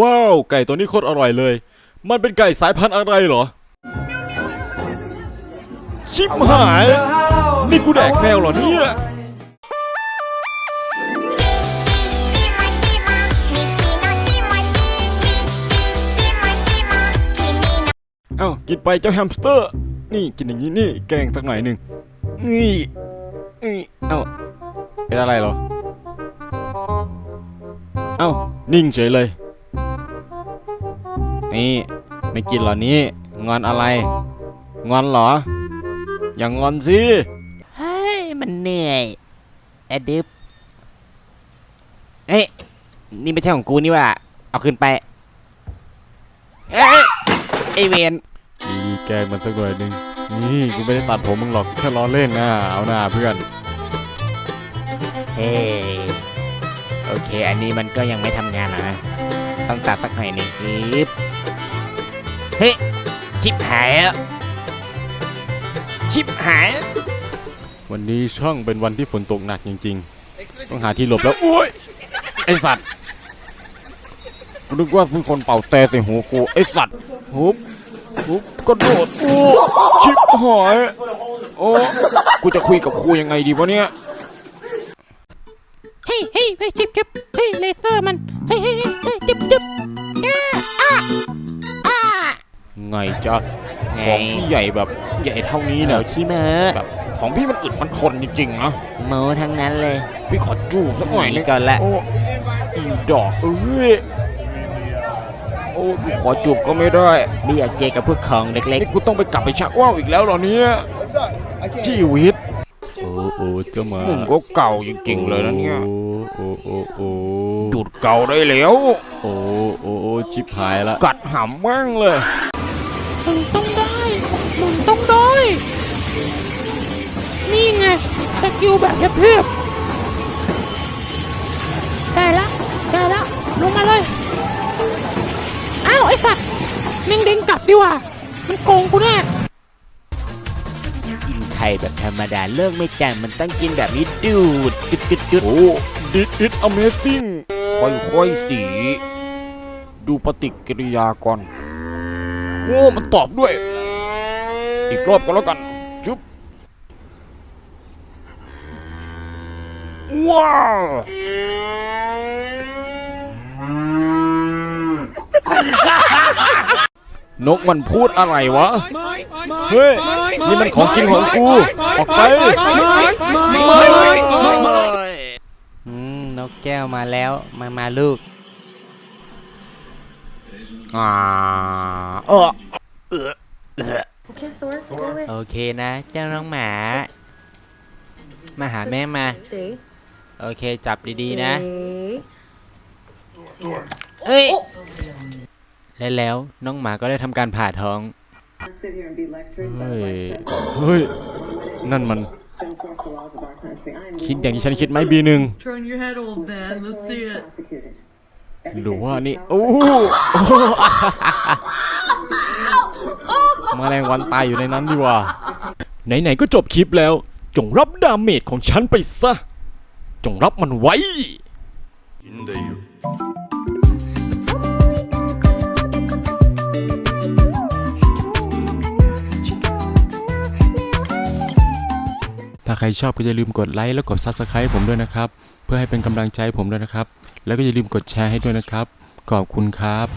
ว้าว ไก่ตัวนี้โคตรอร่อยเลย มันเป็นไก่สายพันธุ์อะไรเหรอ ชิบหาย นี่กูแดกแมวเหรอเนี่ย เอ้า กินไปเจ้าแฮมสเตอร์ นี่กินอย่างนี้นี่ แกงสักหน่อยหนึ่งนี่นี่เอ้า เป็นอะไรเหรอ เอ้า นิ่งเฉยเลย นี่ไม่กินเหรอนี่งอนอะไร งอนเหรอ อย่างงอนสิเฮ้ยมันเหนื่อยแอดดิบเฮ้ยนี่ไม่ใช่ของกูนี่หว่าเอาขึ้นไปเอ้ยไอเวนดีแกล้งมันสักหน่อยหนึ่งนี่กูไม่ได้ตัดผมมึงหรอกแค่ล้อเล่นนะเอาหน้าเพื่อน เฮ้ยโอเค อันนี้มันก็ยังไม่ทำงานหรอกนะ ต้องตัดสักหน่อยหนึงอีบ เฮ้ยชิบหายแล้วชิบหาย วันนี้ช่างเป็นวันที่ฝนตกหนักจริง ๆ ต้องหาที่หลบแล้วโอ้ยไอสัตว์กูนึกว่าเป็นคนเป่าแต่ใส่หูกูไอสัตว์หุบหุบกระโดดโอ้ชิบหายโอ้กูจะคุยกับครูยังไงดีวะเนี่ยเฮ้ยเฮ้ยเฮ้ยจิบจิบเฮ้ยเลเซอร์มันเฮ้ยเฮ้ยเฮ้ยเฮ้ยจิบจิบอ้าอ้าอ้า ไงจ๊ะของพี่ใหญ่แบบใหญ่เท่านี้เนี่ยขี้เมอแบบของพี่มันอึดมันทนจริงๆนะโมทั้งนั้นเลย พี่ขอจูบสักหน่อยหนึนีงก่อนละโอ้อีดอกเอ้ยโอ้กูขอจูบก็ไม่ได้ไม่อยากเจอกับพวกของเล็กนี่กูต้องไปกลับไปชักว่าวอีกแล้วเหรอเนี่ยชีวิตโอ้โอ้เจ้ามามึงก็เก่าจริงๆเลยนะเนี่ยโอ้โอ้โอ้จุดเก่าได้แล้ว โอ้โอ้โอ้ชิบหายละกัดหำแม่งเลย มึงต้องได้ มึงต้องได้ นี่ไงสกิลแบบเพียบๆได้ละได้ละลงมาเลย อ้าว ไอสัตว์เน่งเด้งกลับดีกว่า มันโกงกูแน่กินไข่แบบธรรมดาเลิกไม่จังมันต้องกินแบบนี้ดูดจุดจุดจุดโอ้ดิดอิทอเมซิ่งค่อยๆสี ดูปฏิกิริยาก่อน โอ้มันตอบด้วย อีกรอบก็แล้วกัน จุ๊บ ว้าว นกมันพูดอะไรวะ เฮ้ย นี่มันของกินของกู ออกไปอืมนกแก้วมาแล้ว มา มาลูก อ่าเออเออเออโอเคนะ เจ้าน้องหมา มาหาแม่มา See? โอเคจับดีๆนะ See? เอ้ย และแล้วน้องหมาก็ได้ทำการผ่าท้อง sit here and be lectured by เฮ้ย vice president เฮ้ย นั่นมัน to enforce the laws of our country. I am คิดอย่างที่ฉันคิดไหมบีหนึ่ง Turn your head, old man. Let's see personally it. prosecuted. หรือว่า Everything นี่ from โอ้ South แมลงวันตายอยู่ในนั้นดีกว่า ไหนๆก็จบคลิปแล้ว จงรับดาเมจของฉันไปซะ จงรับมันไว้ถ้าใครชอบก็อย่าลืมกดไลค์แล้วกด Subscribe ผมด้วยนะครับ เพื่อให้เป็นกำลังใจให้ผมด้วยนะครับ แล้วก็อย่าลืมกดแชร์ให้ด้วยนะครับ ขอบคุณครับ